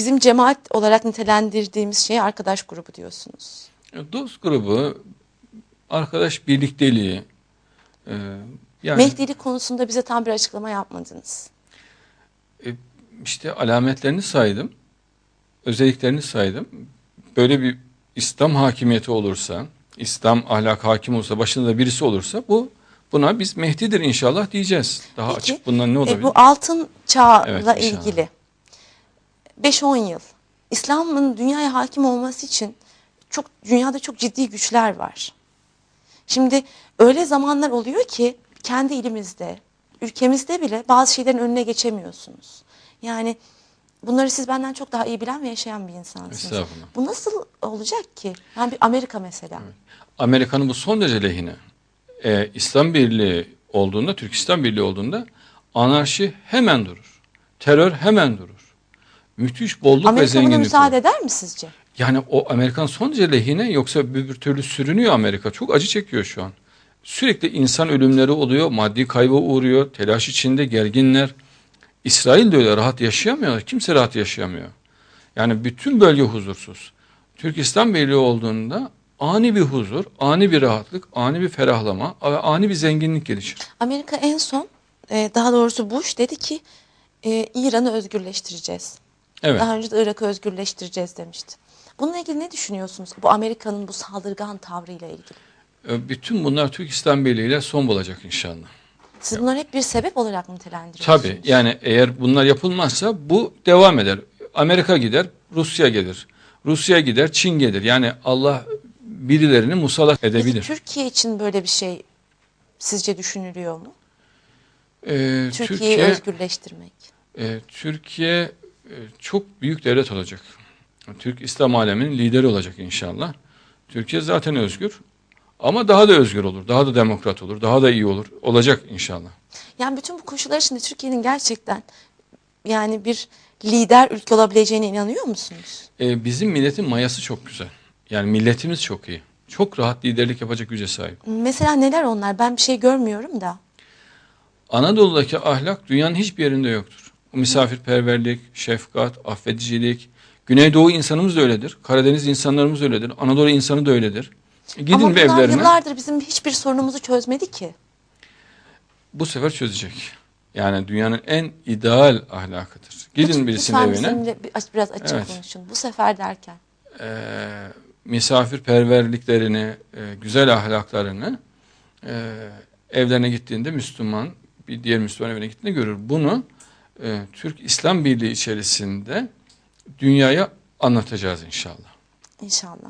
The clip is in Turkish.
bizim cemaat olarak nitelendirdiğimiz şeye arkadaş grubu diyorsunuz. Dost grubu, arkadaş birlikteliği, e, yani Mehdilik konusunda bize tam bir açıklama yapmadınız. işte alametlerini saydım, özelliklerini saydım. Böyle bir İslam hakimiyeti olursa, İslam ahlak hakim olursa, başında da birisi olursa bu buna biz Mehdi'dir inşallah diyeceğiz. Daha Peki, açık bundan ne olabilir? E, bu altın çağla Evet, ilgili 5-10 yıl İslam'ın dünyaya hakim olması için çok dünyada çok ciddi güçler var. Şimdi öyle zamanlar oluyor ki kendi ilimizde, ülkemizde bile bazı şeylerin önüne geçemiyorsunuz. Yani bunları siz benden çok daha iyi bilen ve yaşayan bir insansınız. Bu nasıl olacak ki? Yani bir Amerika mesela. Amerika'nın bu son derece lehine. Ee, İslam Birliği olduğunda, Türk İslam Birliği olduğunda anarşi hemen durur. Terör hemen durur. Müthiş bolluk ve Amerika buna zenginlik müsaade olur. eder mi sizce? Yani o Amerikan son derece lehine yoksa bir, bir türlü sürünüyor Amerika. Çok acı çekiyor şu an. Sürekli insan ölümleri oluyor, maddi kaybı uğruyor, telaş içinde gerginler. İsrail de öyle rahat yaşayamıyor. Kimse rahat yaşayamıyor. Yani bütün bölge huzursuz. Türk İslam Birliği olduğunda ani bir huzur, ani bir rahatlık, ani bir ferahlama, ani bir zenginlik gelişir. Amerika en son, e, daha doğrusu Bush dedi ki e, İran'ı özgürleştireceğiz. Evet. Daha önce de Irak'ı özgürleştireceğiz demişti. Bununla ilgili ne düşünüyorsunuz? Bu Amerika'nın bu saldırgan tavrıyla ilgili. E, Bütün bunlar Türk İslam Birliği ile son bulacak inşallah. Siz bunları hep bir sebep olarak nitelendiriyorsunuz? Tabii yani eğer bunlar yapılmazsa bu devam eder. Amerika gider, Rusya gelir. Rusya gider, Çin gelir. Yani Allah birilerini musallat Peki edebilir. Türkiye için böyle bir şey sizce düşünülüyor mu? Ee, Türkiye'yi Türkiye, özgürleştirmek. e, Türkiye çok büyük devlet olacak. Türk İslam aleminin lideri olacak inşallah. Türkiye zaten özgür ama daha da özgür olur, daha da demokrat olur, daha da iyi olur. Olacak inşallah. Yani bütün bu koşullar içinde Türkiye'nin gerçekten yani bir lider ülke olabileceğine inanıyor musunuz? Ee, bizim milletin mayası çok güzel. Yani milletimiz çok iyi. Çok rahat liderlik yapacak güce sahip. Mesela neler onlar? Ben bir şey görmüyorum da. Anadolu'daki ahlak dünyanın hiçbir yerinde yoktur. Misafirperverlik, şefkat, affedicilik. Güneydoğu insanımız da öyledir. Karadeniz insanlarımız da öyledir. Anadolu insanı da öyledir. E, Gidin Ama bir bunlar evlerine. yıllardır bizim hiçbir sorunumuzu çözmedi ki. Bu sefer çözecek. Yani dünyanın en ideal ahlakıdır. Gidin Lütfen birisinin evine. bizimle bir- biraz açık Evet. konuşun. Bu sefer derken. e, misafirperverliklerini, e, güzel ahlaklarını e, evlerine gittiğinde Müslüman, bir diğer Müslüman evine gittiğinde görür. Bunu e, Türk İslam Birliği içerisinde dünyaya anlatacağız inşallah. İnşallah.